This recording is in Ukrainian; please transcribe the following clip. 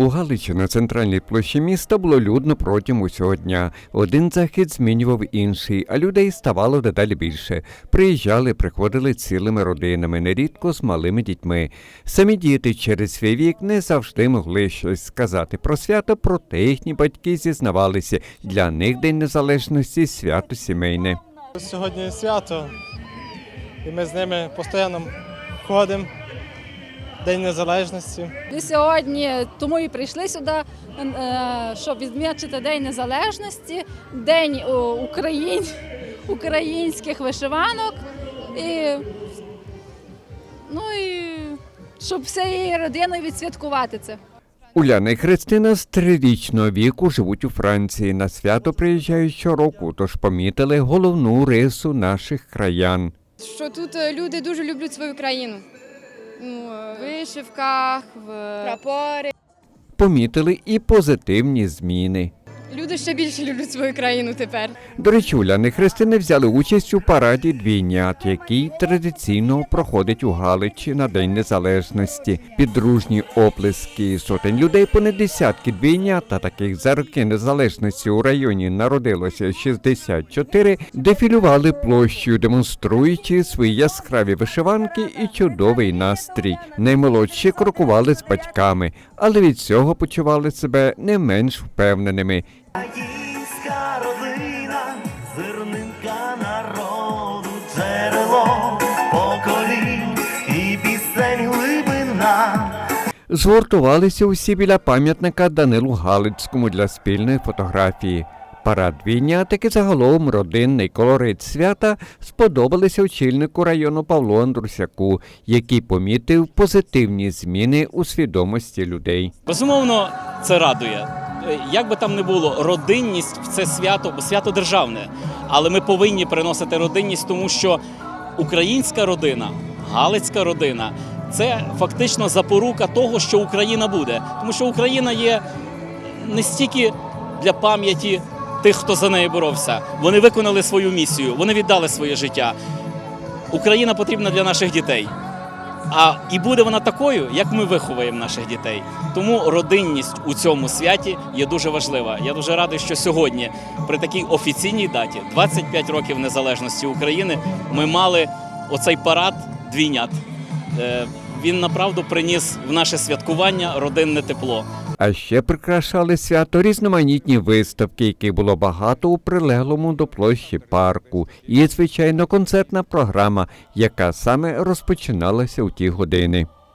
У Галичі на центральній площі міста було людно протягом усього дня. Один захід змінював інший, а людей ставало дедалі більше. Приїжджали, приходили цілими родинами, нерідко з малими дітьми. Самі діти через свій вік не завжди могли щось сказати про свято, проте їхні батьки зізнавалися, для них День Незалежності свято сімейне. Сьогодні свято, і ми з ними постійно ходимо. День Незалежності. Ми сьогодні тому і прийшли сюди, е, щоб відмічити День Незалежності, День е, Україн, українських вишиванок і, ну і щоб всією родиною відсвяткувати це. Уляна і Христина з трирічного віку живуть у Франції. На свято приїжджають щороку, тож помітили головну рису наших краян. що тут е, люди дуже люблять свою країну. Ну, е, вишивках, в прапори. Помітили і позитивні зміни. Люди ще більше люблять свою країну тепер. До речі, Уляна і Христина взяли участь у параді двійнят, який традиційно проходить у Галичі на День Незалежності. Під дружні оплески сотень людей, понад десятки двійнят, та таких за роки незалежності у районі народилося 64, дефілювали площею, демонструючи свої яскраві вишиванки і чудовий настрій. Наймолодші крокували з батьками, але від цього почували себе не менш впевненими. Українська родина, зернинка народу, джерело поколінь і пісень глибина. Згуртувалися усі біля пам'ятника Данилу Галицькому для спільної фотографії. Парад двійня, таки загалом родинний колорит свята сподобалися очільнику району Павлу Андрусяку, який помітив позитивні зміни у свідомості людей. Безумовно, це радує. Е, Як би там не було, родинність в це свято, бо свято державне. Але ми повинні приносити родинність, тому що українська родина, галицька родина це фактично запорука того, що Україна буде. Тому що Україна є не стільки для пам'яті тих, хто за нею боровся. Вони виконали свою місію, вони віддали своє життя. Україна потрібна для наших дітей. А і буде вона такою, як ми виховуємо наших дітей. Тому родинність у цьому святі є дуже важлива. Я дуже радий, що сьогодні, при такій офіційній даті, 25 років незалежності України, ми мали оцей парад двійнят. Е, Він направду приніс в наше святкування родинне тепло. А ще прикрашали свято різноманітні виставки, яких було багато у прилеглому до площі парку, і, звичайно, концертна програма, яка саме розпочиналася у ті години.